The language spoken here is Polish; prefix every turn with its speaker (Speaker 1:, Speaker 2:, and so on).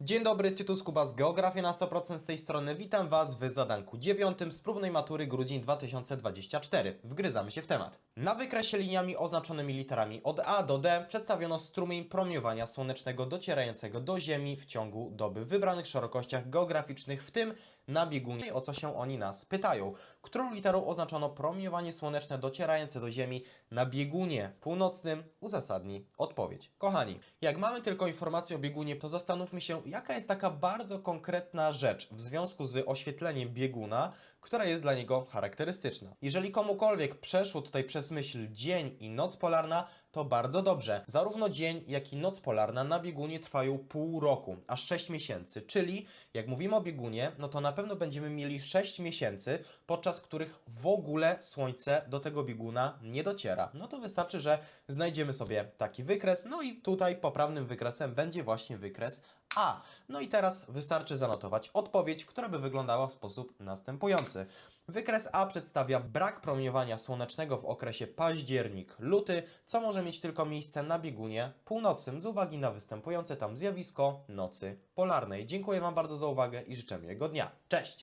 Speaker 1: Dzień dobry, Tytus Kuba z Geografii na 100% z tej strony. Witam Was w zadanku dziewiątym z próbnej matury grudzień 2024. Wgryzamy się w temat. Na wykresie liniami oznaczonymi literami od A do D przedstawiono strumień promieniowania słonecznego docierającego do Ziemi w ciągu doby w wybranych szerokościach geograficznych, w tym na biegunie. O co się oni nas pytają? Którą literą oznaczono promieniowanie słoneczne docierające do Ziemi na biegunie północnym? Uzasadnij odpowiedź. Kochani, jak mamy tylko informację o biegunie, to zastanówmy się, jaka jest taka bardzo konkretna rzecz w związku z oświetleniem bieguna, która jest dla niego charakterystyczna. Jeżeli komukolwiek przeszło tutaj przez myśl dzień i noc polarna, to bardzo dobrze. Zarówno dzień, jak i noc polarna na biegunie trwają pół roku, aż 6 miesięcy. Czyli, jak mówimy o biegunie, no to na pewno będziemy mieli 6 miesięcy, podczas których w ogóle słońce do tego bieguna nie dociera. No to wystarczy, że znajdziemy sobie taki wykres, no i tutaj poprawnym wykresem będzie właśnie wykres No i teraz wystarczy zanotować odpowiedź, która by wyglądała w sposób następujący. Wykres A przedstawia brak promieniowania słonecznego w okresie październik-luty, co może mieć tylko miejsce na biegunie północnym z uwagi na występujące tam zjawisko nocy polarnej. Dziękuję Wam bardzo za uwagę i życzę miłego dnia. Cześć!